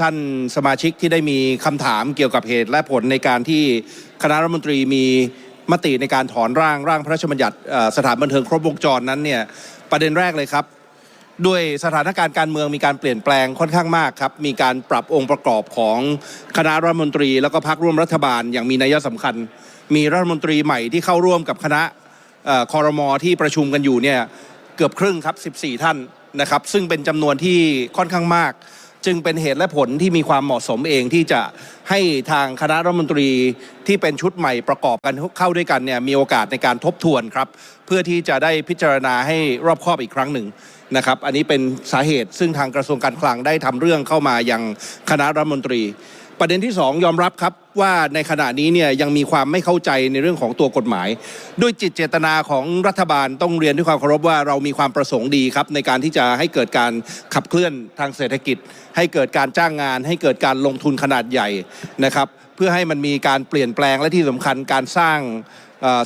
ท่านสมาชิกที่ได้มีคำถามเกี่ยวกับเหตุและผลในการที่คณะรัฐมนตรีมีมติในการถอนร่างร่างพระราชบัญญัติสถานบันเทิงครบวงจรนั้นเนี่ยประเด็นแรกเลยครับ ด้วยสถานการณ์การเมืองมีการเปลี่ยนแปลงค่อนข้างมากครับ มีการปรับองค์ประกอบของคณะรัฐมนตรี แล้วก็พรรคร่วมรัฐบาลอย่างมีนัยสำคัญ มีรัฐมนตรีใหม่ที่เข้าร่วมกับคณะเอ่อคอรมอที่ประชุมกันอยู่เนี่ยเกือบครึ่งครับ 14 ท่านนะครับ ซึ่งเป็นจำนวนที่ค่อนข้างมาก จึงเป็นเหตุและผลที่มีความเหมาะสมเองที่จะให้ทางคณะรัฐมนตรีที่เป็นชุดใหม่ประกอบกันเข้าด้วยกันเนี่ยมีโอกาสในการทบทวนครับ เพื่อที่จะได้พิจารณาให้รอบคอบอีกครั้งหนึ่งนะครับ อันนี้เป็นสาเหตุซึ่งทางกระทรวงการคลังได้ทำเรื่องเข้ามายังคณะรัฐมนตรี ประเด็นที่ 2 ยอมรับครับว่าในขณะนี้เนี่ยยังมีความไม่เข้าใจในเรื่องของตัวกฎหมาย ด้วยจิตเจตนาของรัฐบาลต้องเรียนด้วยความเคารพว่าเรามีความประสงค์ดีครับ ในการที่จะให้เกิดการขับเคลื่อนทางเศรษฐกิจ ให้เกิดการจ้างงาน ให้เกิดการลงทุนขนาดใหญ่นะครับ เพื่อให้มันมีการเปลี่ยนแปลงและที่สำคัญการสร้าง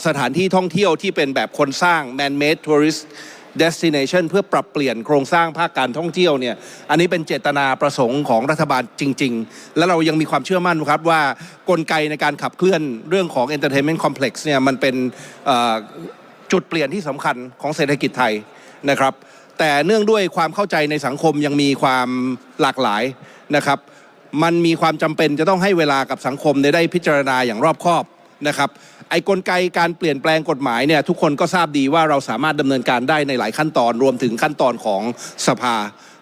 สถานที่ท่องเที่ยวที่เป็นแบบคนสร้าง man made tourist destination เพื่อปรับเปลี่ยนโครงสร้างภาคการท่องเที่ยวเนี่ยอันนี้เป็นเจตนาประสงค์ของรัฐบาลจริง ๆ และเรายังมีความเชื่อมั่นครับว่ากลไกในการขับเคลื่อนเรื่องของ entertainment complex เนี่ยมันเป็นจุดเปลี่ยนที่สำคัญของเศรษฐกิจไทยนะครับ แต่เนื่องด้วยความเข้าใจในสังคมยังมีความหลากหลายนะครับ มันมีความจำเป็นจะต้องให้เวลากับสังคมได้ได้พิจารณาอย่างรอบคอบนะครับ ไอ้กลไกการเปลี่ยนแปลงกฎหมายเนี่ยทุกคนก็ทราบดีว่าเราสามารถดำเนินการได้ในหลายขั้นตอนรวมถึงขั้นตอนของสภา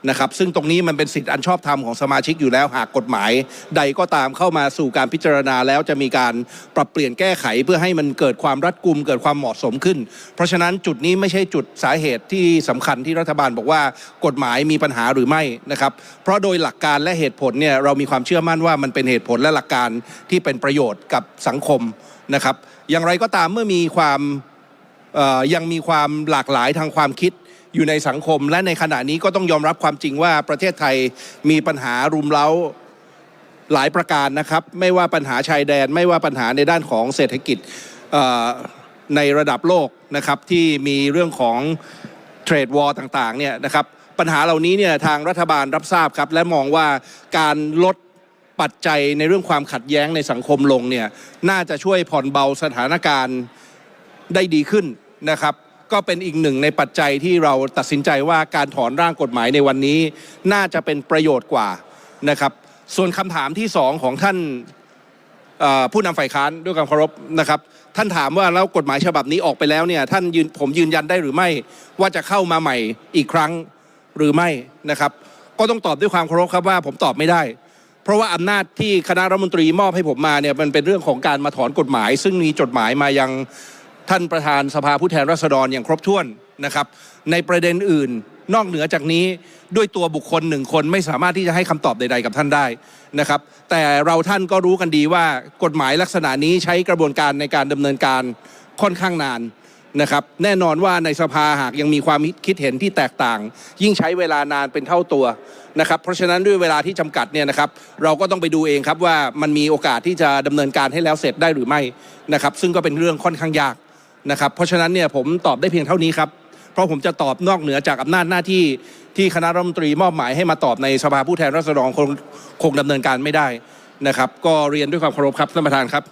นะครับซึ่งตรงนี้มันเป็นสิทธิอันชอบธรรมของสมาชิกอยู่แล้วหากกฎหมาย ใดก็ตามเข้ามาสู่การพิจารณาแล้วจะมีการปรับเปลี่ยนแก้ไขเพื่อให้มันเกิดความรัดกุมเกิดความเหมาะสมขึ้น เพราะฉะนั้นจุดนี้ไม่ใช่จุดสาเหตุที่สำคัญที่รัฐบาลบอกว่ากฎหมายมีปัญหาหรือไม่นะครับเพราะโดยหลักการและเหตุผลเนี่ยเรามีความเชื่อมั่นว่ามันเป็นเหตุผลและหลักการที่เป็นประโยชน์กับสังคม นะครับ อย่างไรก็ตามเมื่อมีความยังมีความหลากหลายทางความคิดอยู่ในสังคม และในขณะนี้ก็ต้องยอมรับความจริงว่าประเทศไทยมีปัญหารุมเร้าหลายประการนะครับ ไม่ว่าปัญหาชายแดน ไม่ว่าปัญหาในด้านของเศรษฐกิจในระดับโลกนะครับที่มีเรื่องของเทรดวอร์ต่างๆเนี่ยนะครับปัญหาเหล่านี้เนี่ยทางรัฐบาลรับทราบครับและมองว่าการลด ปัจจัยในเรื่องความขัดแย้งในสังคมลงเนี่ยน่าจะช่วยผ่อนเบาสถานการณ์ได้ดีขึ้นนะครับ ก็เป็นอีกหนึ่งในปัจจัยที่เราตัดสินใจว่าการถอนร่างกฎหมายในวันนี้ น่าจะเป็นประโยชน์กว่านะครับ ส่วนคำถามที่สองของท่านผู้นำฝ่ายค้านด้วยความเคารพนะครับ ท่านถามว่าแล้วกฎหมายฉบับนี้ออกไปแล้วเนี่ยท่านยืนผมยืนยันได้หรือไม่ว่าจะเข้ามาใหม่อีกครั้งหรือไม่นะครับ ก็ต้องตอบด้วยความเคารพครับว่าผมตอบไม่ได้ เพราะว่าอำนาจที่คณะรัฐมนตรีมอบให้ผมมาเนี่ยมันเป็นเรื่องของการมาถอนกฎหมาย ซึ่งมีจดหมายมายังท่านประธานสภาผู้แทนราษฎรอย่างครบถ้วนนะครับ ในประเด็นอื่นนอกเหนือจากนี้ด้วยตัวบุคคลหนึ่งคนไม่สามารถที่จะให้คำตอบใด ๆ กับท่านได้นะครับ แต่เราท่านก็รู้กันดีว่ากฎหมายลักษณะนี้ใช้กระบวนการในการดำเนินการค่อนข้างนาน นะครับแน่นอนว่าในสภาหากยังมีความคิดเห็นที่แตกต่าง ยิ่งใช้เวลานานเป็นเท่าตัวนะครับเพราะฉะนั้นด้วยเวลาที่จำกัดเนี่ยนะครับเราก็ต้องไปดูเองครับว่ามันมีโอกาสที่จะดำเนินการให้แล้วเสร็จได้หรือไม่นะครับซึ่งก็เป็นเรื่องค่อนข้างยากนะครับเพราะฉะนั้นเนี่ยผมตอบได้เพียงเท่านี้ครับเพราะผมจะตอบนอกเหนือจากอำนาจหน้าที่ที่คณะรัฐมนตรีมอบหมายให้มาตอบในสภาผู้แทนราษฎรคงคงดำเนินการไม่ได้นะครับ ก็เรียนด้วยความเคารพครับท่านประธานครับ